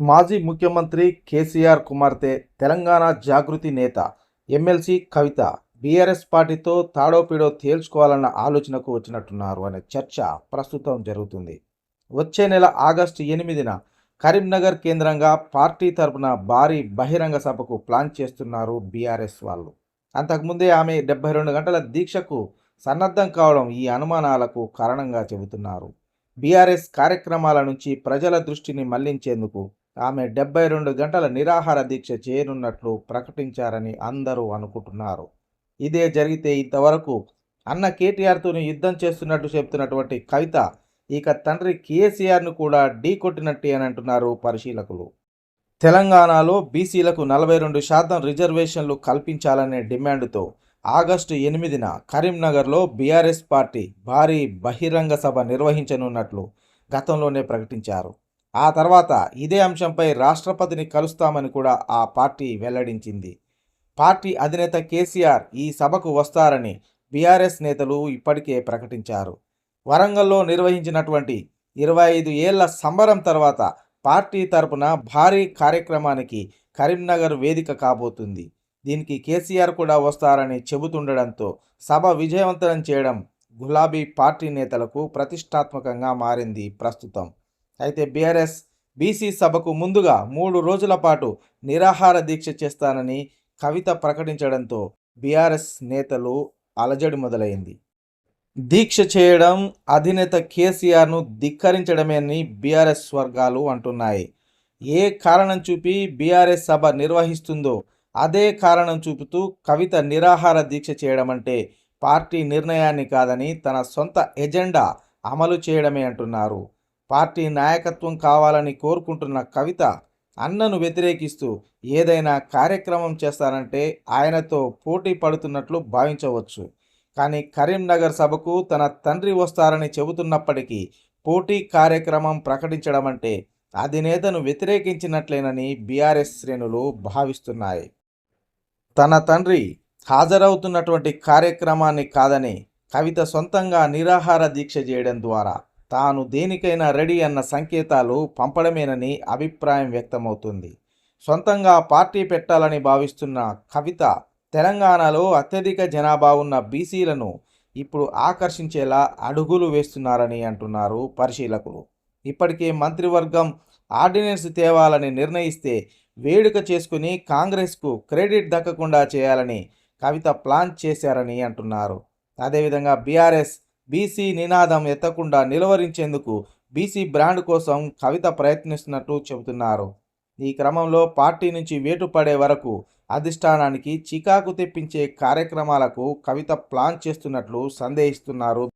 మాజీ ముఖ్యమంత్రి కేసీఆర్ కుమార్తె తెలంగాణ జాగృతి నేత ఎమ్మెల్సీ కవిత బీఆర్ఎస్ పార్టీతో తాడోపీడో తేల్చుకోవాలన్న ఆలోచనకు వచ్చినట్టున్నారు అనే చర్చ ప్రస్తుతం జరుగుతుంది. వచ్చే నెల ఆగస్టు ఎనిమిదిన కరీంనగర్ కేంద్రంగా పార్టీ తరపున భారీ బహిరంగ సభకు ప్లాన్ చేస్తున్నారు బీఆర్ఎస్ వాళ్ళు. అంతకుముందే ఆమె డెబ్బై రెండు గంటల దీక్షకు సన్నద్ధం కావడం ఈ అనుమానాలకు కారణంగా చెబుతున్నారు. బీఆర్ఎస్ కార్యక్రమాల నుంచి ప్రజల దృష్టిని మళ్ళించేందుకు ఆమె డెబ్బై రెండు గంటల నిరాహార దీక్ష చేయనున్నట్లు ప్రకటించారని అందరూ అనుకుంటున్నారు. ఇదే జరిగితే ఇంతవరకు అన్న కేటీఆర్తోని యుద్ధం చేస్తున్నట్టు చెప్తున్నటువంటి కవిత ఇక తండ్రి కేసీఆర్ను కూడా ఢీకొట్టినట్టే అని అంటున్నారు పరిశీలకులు. తెలంగాణలో బీసీలకు నలభై రెండు శాతం రిజర్వేషన్లు కల్పించాలనే డిమాండ్తో ఆగస్టు ఎనిమిదిన కరీంనగర్లో బీఆర్ఎస్ పార్టీ భారీ బహిరంగ సభ నిర్వహించనున్నట్లు గతంలోనే ప్రకటించారు. ఆ తర్వాత ఇదే అంశంపై రాష్ట్రపతిని కలుస్తామని కూడా ఆ పార్టీ వెల్లడించింది. పార్టీ అధినేత కేసీఆర్ ఈ సభకు వస్తారని బీఆర్ఎస్ నేతలు ఇప్పటికే ప్రకటించారు. వరంగల్లో నిర్వహించినటువంటి ఇరవై ఐదు ఏళ్ళ సంబరం తర్వాత పార్టీ తరపున భారీ కార్యక్రమానికి కరీంనగర్ వేదిక కాబోతుంది. దీనికి కేసీఆర్ కూడా వస్తారని చెబుతుండడంతో సభ విజయవంతం చేయడం గులాబీ పార్టీ నేతలకు ప్రతిష్టాత్మకంగా మారింది ప్రస్తుతం. అయితే బీఆర్ఎస్ బీసీ సభకు ముందుగా మూడు రోజుల పాటు నిరాహార దీక్ష చేస్తానని కవిత ప్రకటించడంతో బీఆర్ఎస్ నేతలు అలజడి మొదలైంది. దీక్ష చేయడం అధినేత కేసీఆర్ను ధిక్కరించడమేని బీఆర్ఎస్ వర్గాలు అంటున్నాయి. ఏ కారణం చూపి బీఆర్ఎస్ సభ నిర్వహిస్తుందో అదే కారణం చూపుతూ కవిత నిరాహార దీక్ష చేయడం అంటే పార్టీ నిర్ణయాన్ని కాదని తన సొంత ఎజెండా అమలు చేయడమే అంటున్నారు. పార్టీ నాయకత్వం కావాలని కోరుకుంటున్న కవిత అన్నను వ్యతిరేకిస్తూ ఏదైనా కార్యక్రమం చేస్తానంటే ఆయనతో పోటీ పడుతున్నట్లు భావించవచ్చు. కానీ కరీంనగర్ సభకు తన తండ్రి వస్తారని చెబుతున్నప్పటికీ పోటీ కార్యక్రమం ప్రకటించడం అంటే అధినేతను వ్యతిరేకించినట్లేనని బీఆర్ఎస్ శ్రేణులు భావిస్తున్నాయి. తన తండ్రి హాజరవుతున్నటువంటి కార్యక్రమాన్ని కాదని కవిత సొంతంగా నిరాహార దీక్ష చేయడం ద్వారా తాను దేనికైనా రెడీ అన్న సంకేతాలు పంపడమేనని అభిప్రాయం వ్యక్తమవుతుంది. సొంతంగా పార్టీ పెట్టాలని భావిస్తున్న కవిత తెలంగాణలో అత్యధిక జనాభా ఉన్న బీసీలను ఇప్పుడు ఆకర్షించేలా అడుగులు వేస్తున్నారని అంటున్నారు పరిశీలకులు. ఇప్పటికే మంత్రివర్గం ఆర్డినెన్స్ తేవాలని నిర్ణయిస్తే వేడుక చేసుకుని కాంగ్రెస్కు క్రెడిట్ దక్కకుండా చేయాలని కవిత ప్లాన్ చేశారని అంటున్నారు. అదేవిధంగా బీఆర్ఎస్ బీసీ నినాదం ఎత్తకుండా నిలువరించేందుకు బీసీ బ్రాండ్ కోసం కవిత ప్రయత్నిస్తున్నట్టు చెబుతున్నారు. ఈ క్రమంలో పార్టీ నుంచి వేటు పడే వరకు అధిష్టానానికి చికాకు తెప్పించే కార్యక్రమాలకు కవిత ప్లాన్ చేస్తున్నట్లు సందేహిస్తున్నారు.